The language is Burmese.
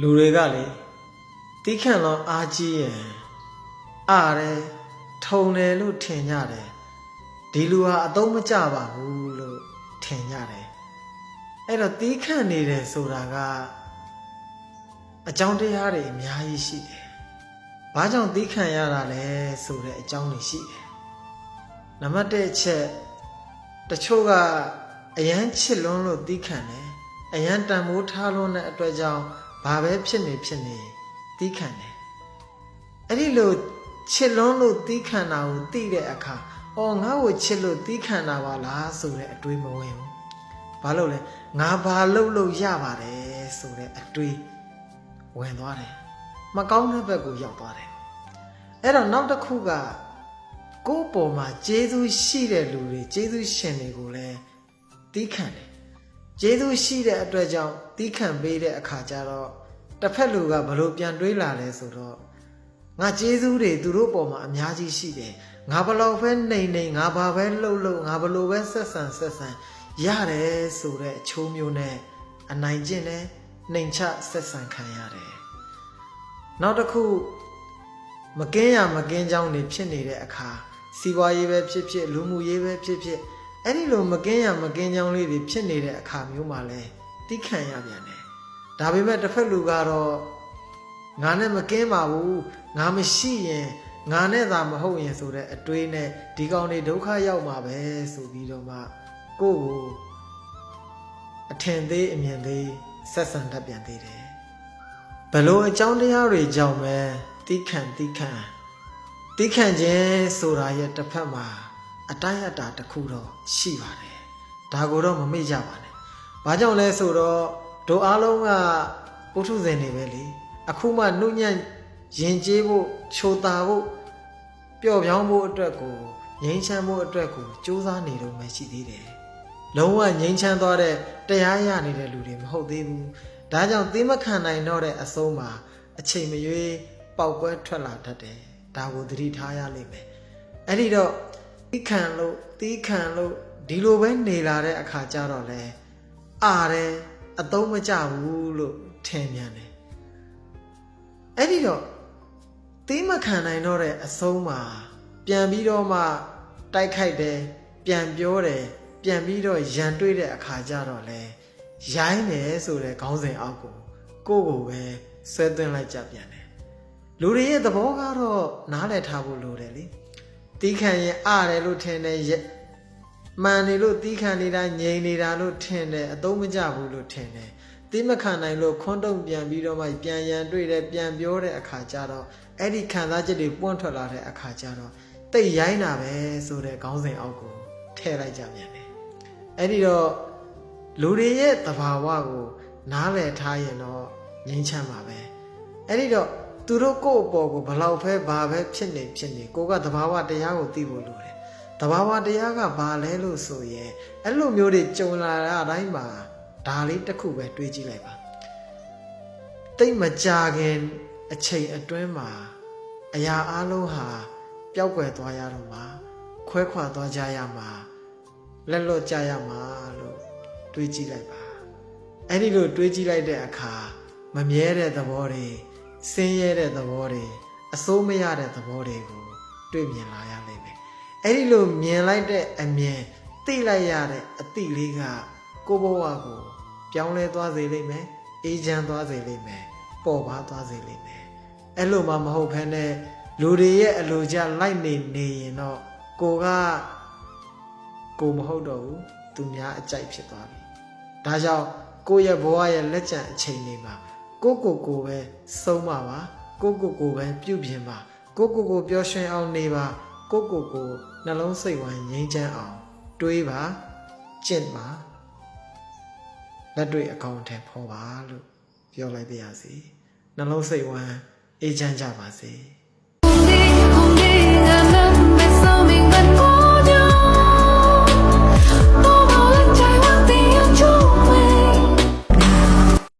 လူတွေကလေတီးခန့်လောအားကြီးရင်အားတယ်ထုံတယ်လို့ထင်ကြတယ်ဒီလူဟာအသုံးမကျပါဘူးလို့ထင်ကြတယ်အဲ့တော့တီးခန့်နေတယ်ဆိုတာကအကြောင်းတရားတွေအများကြီးရှိတယ်ဘာကြောင့်တီးခန့်ရတာလဲဆိုတဲ့အကြောင်းတွေရှိတယ်နံပါတ်1အချက်တချို့ကအယမ်းချစ်လွန်းလို့တီးခန့်တယ်အယမ်းတန်မိုးထားလွန်းတဲ့အတွက်ကြောင့် ဘာပဲဖြစ်နေဖြစ်နေတီးခန့်တယ်အဲ့ဒီလိုချစ်လွန်းလို့တီးခန့်တာကိုသိတဲ့အခါအော်ငါ့ကိုချစ်လို့တီးခန့်တာပါလားဆိုတဲ့အတွေးမဝင်ဘူးဘာလို့လဲငါဘာလုပ်လို့ရပါတယ်ဆိုတဲ့အတွေးဝင်သွားတယ်မကောင်းတဲ့ဘက်ကိုရောက်သွားတယ်အဲ့တော့နောက်တစ်ခုကကိုယ့်ပေါ်မှာကျေးဇူးရှိတဲ့လူတွေကျေးဇူးရှင်တွေကိုလည်းတီးခန့်တယ်ကျေးဇူးရှိတဲ့အတွက်ကြောင့်တီးခန့်ပေးတဲ့အခါကျတော့ တစ်ဖက်လူကဘလို့ပြန်တွေးလာလဲဆိုတော့ငါကျေးဇူးတွေသူတို့ပေါ်မှာအများကြီးရှိတယ်ငါဘလို့ပဲနေနေငါဘာပဲလှုပ်လှုပ်ငါဘလို့ပဲဆက်ဆံဆက်ဆံရတယ်ဆိုတဲ့အချိုးမျိုးနဲ့အနိုင်ကျင့်နဲ့နှိမ်ချဆက်ဆံခံရတယ်နောက်တစ်ခုမကင်းရမကင်းကြောင်းတွေဖြစ်နေတဲ့အခါစီးပွားရေးပဲဖြစ်ဖြစ်လူမှုရေးပဲဖြစ်ဖြစ်အဲ့ဒီလိုမကင်းရမကင်းကြောင်းလေးတွေဖြစ်နေတဲ့အခါမျိုးမှာလဲတိခံရပြန်တယ် ဒါပေမဲ့တစ်ဖက်လူကတော့ငါနဲ့မကင်းပါဘူးငါမရှိရင်ငါနဲ့သာမဟုတ်ရင်ဆိုတဲ့အတွေးနဲ့ဒီကောင်တွေဒုက္ခရောက်မှာပဲဆိုပြီးတော့မှကိုယ့်ကိုအထင်သေးအမြင်သေးဆက်ဆံတတ်ပြန်သေးတယ်ဘလို့အကြောင်းတရားတွေကြောင့်ပဲတိခံတိခံတိခံခြင်းဆိုတာရဲ့တစ်ဖက်မှာအတိုင်းအတာတစ်ခုတော့ရှိပါတယ်ဒါကိုတော့မမေ့ကြပါနဲ့ဘာကြောင့်လဲဆိုတော့ တို့အားလုံးကပုထုဇဉ်တွေပဲလေအခုမှနှုတ်ညံ့ရင်ကျေးဖို့ချိုတာဖို့ပျော့ပြောင်းဖို့အတွက်ကိုငြိမ်းချမ်းဖို့အတွက်ကိုစူးစမ်းနေတော့မှရှိသေးတယ်လုံးဝငြိမ်းချမ်းသွားတဲ့တရားရနေတဲ့လူတွေမဟုတ်သေးဘူးဒါကြောင့်သီးမခံနိုင်တော့တဲ့အဆုံးမှာအချိန်မရွေးပေါက်ကွဲထွက်လာတတ်တယ်ဒါကိုသတိထားရလိမ့်မယ်အဲ့ဒီတော့သီးခံလို့သီးခံလို့ဒီလိုပဲနေလာတဲ့အခါကျတော့လဲအားတယ် အသုံးမကျဘူးလို့ထင်မြန်တယ်အဲ့ဒီတော့သီးမခံနိုင်တော့တဲ့အဆုံးမှာပြန်ပြီးတော့မှတိုက်ခိုက်တယ်ပြန်ပြောတယ်ပြန်ပြီးတော့ရန်တွေ့တဲ့အခါကျတော့လဲရိုင်းတယ်ဆိုတဲ့ခေါင်းစဉ်အောက်ကိုကိုယ့်ကိုယ်ပဲဆွဲသွင်းလိုက်ကြပြန်တယ်လူတွေရဲ့သဘောကတော့နားလည်ထားဖို့လိုတယ်လေတီးခံရင်အားတယ်လို့ထင်တယ်ရဲ့ မှန်နေလို့တီးခံနေတာငြိမ်နေတာလို့ထင်တယ်အသုံးမကျဘူးလို့ထင်တယ်တီးမခံနိုင်လို့ခွန်းတုံပြန်ပြီးတော့မှပြန်ရန်တွေ့တယ်ပြန်ပြောတဲ့အခါကျတော့အဲ့ဒီခံစားချက်တွေပွန့်ထွက်လာတဲ့အခါကျတော့တိတ်ရိုင်းတာပဲဆိုတဲ့ခေါင်းစဉ်အောက်ကိုထည့်လိုက်ကြပြန်တယ်အဲ့ဒီတော့လူတွေရဲ့သဘာဝကိုနားလည်ထားရင်တော့ငြိမ်းချမ်းပါပဲအဲ့ဒီတော့သူတို့ကိုယ့်အပေါ်ကိုဘလောက်ပဲဘာပဲဖြစ်နေဖြစ်နေကိုကသဘာဝတရားကိုသိဖို့လိုတယ် သဘာဝတရားကဘာလဲလို့ဆိုရင်အဲ့လိုမျိုးတွေကြုံလာတဲ့အတိုင်းမှာဒါလေးတစ်ခုပဲတွေးကြည့်လိုက်ပါတိတ်မကြခင်အချိန်အတွင်းမှာအရာအလုံးဟာပျောက်ကွယ်သွားရတော့မှာခွဲခွာသွားကြရမှာလက်လွတ်ကြရမှာလို့တွေးကြည့်လိုက်ပါအဲ့ဒီလိုတွေးကြည့်လိုက်တဲ့အခါမမြဲတဲ့သဘောတွေဆင်းရဲတဲ့သဘောတွေအစိုးမရတဲ့သဘောတွေကိုတွေ့မြင်လာရလိမ့်မယ် အဲ့ဒီလိုမြင်လိုက်တဲ့အမြင်သိလိုက်ရတဲ့အသည့်လေးကကိုယ့်ဘဝကိုပြောင်းလဲသွားစေလိမ့်မယ်အေးချမ်းသွားစေလိမ့်မယ်ပေါ်ပါသွားစေလိမ့်မယ်အဲ့လိုမှမဟုတ်ဘဲနဲ့လူတွေရဲ့အလိုကျလိုက်နေနေရင်တော့ကိုကကိုမဟုတ်တော့ဘူးသူများအကြိုက်ဖြစ်သွားပြီဒါကြောင့်ကိုယ့်ရဲ့ဘဝရဲ့လက်ကျန်အချိန်တွေမှာကိုကိုကိုပဲဆုံးပါပါကိုကိုကိုပဲပြုပြင်ပါကိုကိုကိုပျော်ရွှင်အောင်နေပါ ကိုကိုကိုနှလုံးစိတ်ဝမ်းငြိမ်းချမ်းအောင် တွေးပါကျင့်ပါလက်တွေ့အကောင့်ထဲဖော်ပါလို့ပြောလိုက်ပါရစေနှလုံးစိတ်ဝမ်းအေးချမ်းကြပါစေ